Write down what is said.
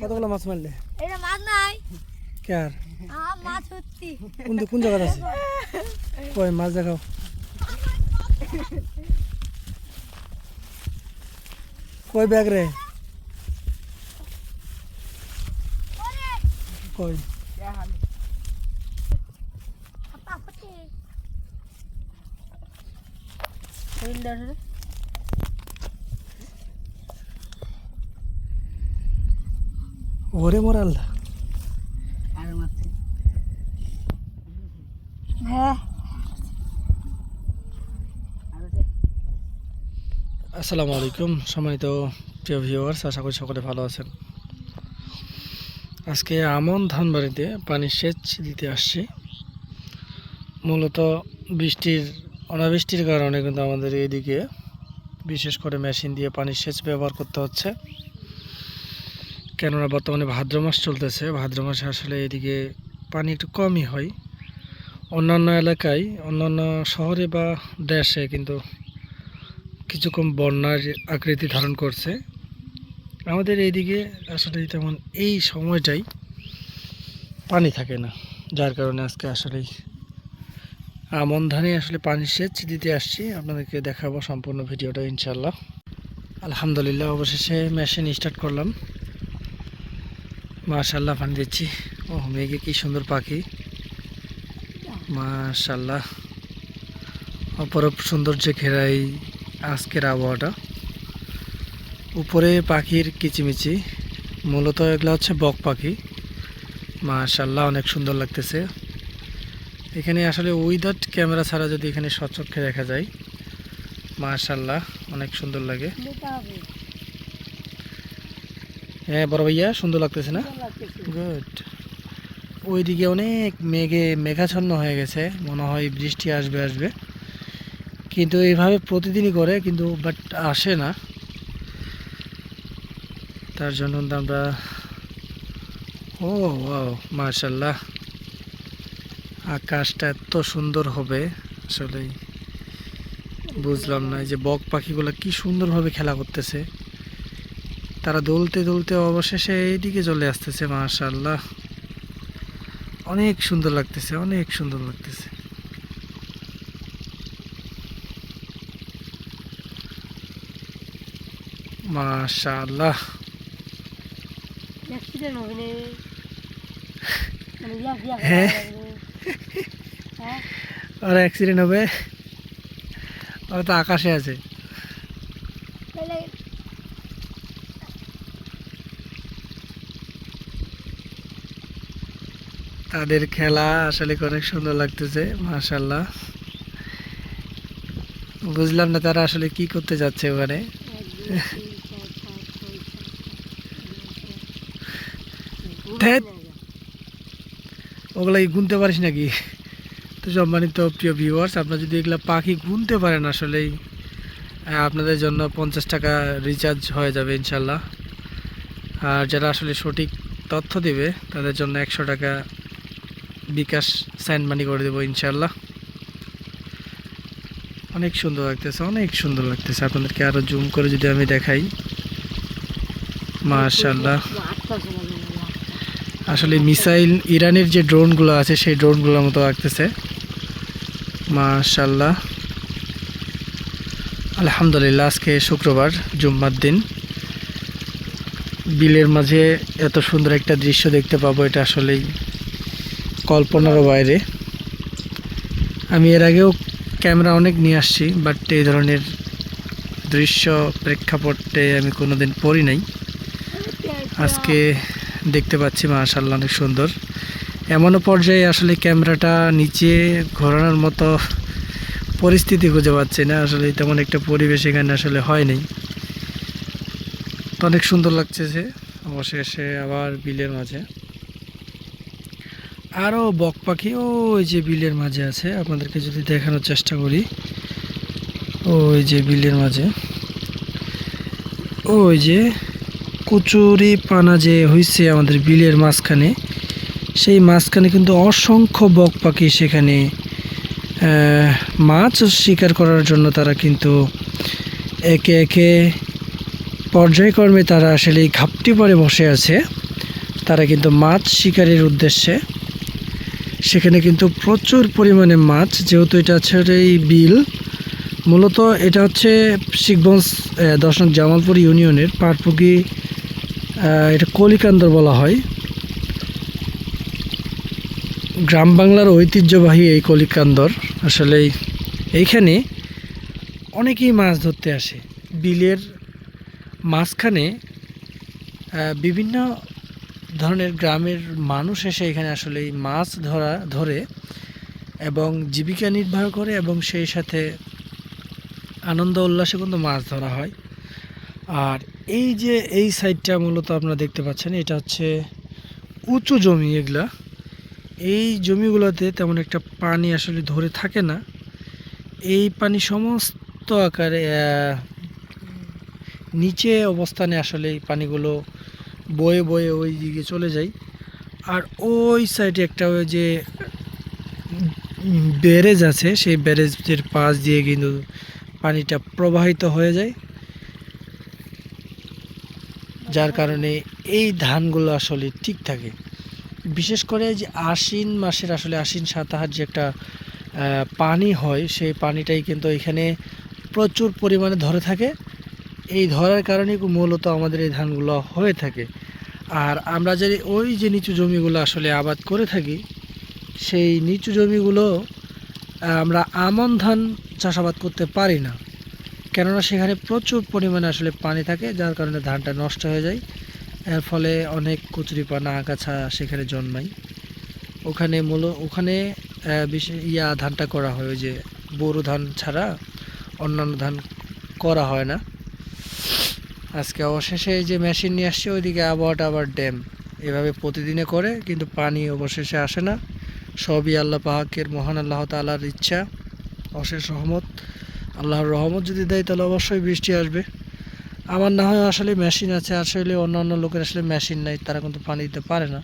কতগুলো মাছ মারলে? এটা মাছ নাই। কে আর মাছ সত্যি। কোন কোন জায়গায় আছে? কই মাছ দেখাও। কই ব্যাগ রে? কই? সত্যি ওরে মোরাল হ্যাঁ। আসসালামু আলাইকুম সম্মানিত প্রিয় ভিউয়ার্স আশা করি সকলে ভালো আছেন। আজকে আমন ধানবাড়িতে পানির সেচ দিতে আসছি। মূলত বৃষ্টির অনাবৃষ্টির কারণে কিন্তু আমাদের এইদিকে বিশেষ করে মেশিন দিয়ে পানির সেচ ব্যবহার করতে হচ্ছে। কেননা বর্তমানে ভাদ্র মাস চলতেছে। ভাদ্র মাসে আসলে এদিকে পানি একটু কমই হয়। অন্যান্য এলাকায়, অন্যান্য শহরে বা দেশে কিন্তু কিছু কম বন্যার আকৃতি ধারণ করছে। আমাদের এইদিকে আসলে তেমন এই সময়টাই পানি থাকে না। যার কারণে আজকে আসলে আমন ধানে আসলে পানি সেচ দিতে আসছি। আপনাদেরকে দেখাবো সম্পূর্ণ ভিডিওটা ইনশাল্লাহ আলহামদুলিল্লাহ, অবশেষে মেশিন স্টার্ট করলাম। মাশাল্লাহ পানি দিচ্ছি। ও মেঘে কি সুন্দর পাখি। মাশাল্লাহ অপরূপ সৌন্দর্য ঘেরাই আজকের আবহাওয়াটা। উপরে পাখির কিচিমিচি, মূলত এগুলো হচ্ছে বক পাখি। মাশাল্লাহ অনেক সুন্দর লাগতেছে। এখানে আসলে উইদাউট ক্যামেরা ছাড়া যদি এখানে সচক্ষে দেখা যায় মাশাল্লাহ অনেক সুন্দর লাগে। হ্যাঁ বড় ভাইয়া, সুন্দর লাগতেছে না? গুড ওইদিকে অনেক মেঘে মেঘাচ্ছন্ন হয়ে গেছে। মনে হয় বৃষ্টি আসবে আসবে। কিন্তু এইভাবে প্রতিদিনই করে, কিন্তু বাট আসে না। তার জন্য আমরা ও ও মার্শাল্লাহ আকাশটা এত সুন্দর হবে আসলে বুঝলাম না যে বক পাখিগুলো কি সুন্দরভাবে খেলা করতেছে। তারা দোলতে দোলতে অবশেষে এইদিকে চলে আসতেছে মার্শাল্লাহ অনেক সুন্দর লাগতেছে অনেক সুন্দর লাগতেছে। না মানে হ্যাঁ। হ্যাঁ। আর অ্যাক্সিডেন্ট হবে। ওরা তো আকাশে আছে। তাদের খেলা আসলে অনেক সুন্দর লাগতেছে মাশাল্লাহ বুঝলাম না তারা আসলে কি করতে যাচ্ছে ওখানে। ধ্যাৎ। ওগুলা কি গুনতে পারিস নাকি? তো সম্মানিত প্রিয় ভিউয়ার্স আপনারা যদি এগুলা পাখি গুনতে পারেন আসলেই আপনাদের জন্য পঞ্চাশ টাকা রিচার্জ হয়ে যাবে ইনশাল্লাহ আর যারা আসলে সঠিক তথ্য দিবে, তাদের জন্য একশো টাকা বিকাশ সাইন মানি করে দেবো ইনশাল্লাহ অনেক সুন্দর লাগতেছে, অনেক সুন্দর লাগতেছে। আপনাদেরকে আরও জুম করে যদি আমি দেখাই। মাশাল্লাহ আসলে মিসাইল ইরানের যে ড্রোনগুলো আছে, সেই ড্রোনগুলোর মতো লাগতেছে। মাশাল্লাহ আলহামদুলিল্লাহ, আজকে শুক্রবার, জুম্মার দিন। বিলের মাঝে এত সুন্দর একটা দৃশ্য দেখতে পাবো, এটা আসলেই কল্পনারও বাইরে। আমি এর আগেও ক্যামেরা অনেক নিয়ে আসছি বাট এই ধরনের দৃশ্য প্রেক্ষাপটে আমি কোনোদিন পড়ি নাই। আজকে দেখতে পাচ্ছি মাশাল্লাহ অনেক সুন্দর। এমনও পর্যায়ে আসলে ক্যামেরাটা নিচে ঘোরানোর মতো পরিস্থিতি খুঁজে পাচ্ছি না। আসলে তেমন একটা পরিবেশ এখানে আসলে হয়নি তো অনেক সুন্দর লাগছে যে, অবশেষে আবার বিলের মাঝে। আরও বক পাখি ওই যে বিলের মাঝে আছে, আপনাদেরকে যদি দেখানোর চেষ্টা করি। ওই যে বিলের মাঝে। ওই যে কচুরি পানা যে হয়েছে আমাদের বিলের মাঝখানে, সেই মাঝখানে কিন্তু অসংখ্য বক পাখি সেখানে মাছ শিকার করার জন্য তারা কিন্তু একে একে পর্যায়ক্রমে তারা আসলে এই ঘাপটি পরে বসে আছে। তারা কিন্তু মাছ শিকারের উদ্দেশ্যে সেখানে কিন্তু প্রচুর পরিমাণে মাছ, যেহেতু এটা আছে এই বিল। মূলত এটা হচ্ছে শিখগঞ্জ দশনক জামালপুর ইউনিয়নের পাটপুকি এটা কলিকান্দর বলা হয়। গ্রাম বাংলার ঐতিহ্যবাহী এই কলিকান্দর। আসলে এইখানে অনেকেই মাছ ধরতে আসে। বিলের মাঝখানে বিভিন্ন ধরনের গ্রামের মানুষ এসে এখানে আসলে এই মাছ ধরা, ধরে এবং জীবিকা নির্বাহ করে এবং সেই সাথে আনন্দ উল্লাসে কিন্তু মাছ ধরা হয়। আর এই যে এই সাইডটা মূলত আপনারা দেখতে পাচ্ছেন, এটা হচ্ছে উঁচু জমি এগুলা। এই জমিগুলোতে তেমন একটা পানি আসলে ধরে থাকে না। এই পানি সমস্ত আকারে নিচে অবস্থানে আসলে এই পানিগুলো বয়ে বয়ে ওই দিকে চলে যায় আর ওই সাইডে একটা ওই যে ব্যারেজ আছে, সেই ব্যারেজের পাশ দিয়ে কিন্তু পানিটা প্রবাহিত হয়ে যায়। যার কারণে এই ধানগুলো আসলে ঠিক থাকে। বিশেষ করে যে আশ্বিন মাসের আসলে আশ্বিন সাতাহার যে একটা পানি হয়, সেই পানিটাই কিন্তু এখানে প্রচুর পরিমাণে ধরে থাকে। এই ধরার কারণে মূলত আমাদের এই ধানগুলো হয়ে থাকে। আর আমরা যে ওই যে নিচু জমিগুলো আসলে আবাদ করে থাকি সেই নিচু জমিগুলো আমরা আমন ধান চাষাবাদ করতে পারি না। কেননা সেখানে প্রচুর পরিমাণে আসলে পানি থাকে যার কারণে ধানটা নষ্ট হয়ে যায়। এর ফলে অনেক কচুরিপানা আগাছা সেখানে জন্মায়। ওখানে মূল ওখানে আহ, বিশে- ইয়া ধানটা করা হয় ওই যে বোরো ধান ছাড়া অন্যান্য ধান করা হয় না। আজকে অবশেষে এই যে মেশিন নিয়ে আসছে, ওইদিকে আবহাওয়াটা আবার ড্যাম। এভাবে প্রতিদিনে করে, কিন্তু পানি অবশেষে আসে না। সবই আল্লাহ পাহাকের মহান আল্লাহ তালার ইচ্ছা, অশেষ রহমত। আল্লাহর রহমত যদি দেয়, তাহলে অবশ্যই বৃষ্টি আসবে। আমার না হয় আসলে মেশিন আছে আসলে অন্য অন্য লোকের আসলে মেশিন নাই, তারা কিন্তু পানি দিতে পারে না।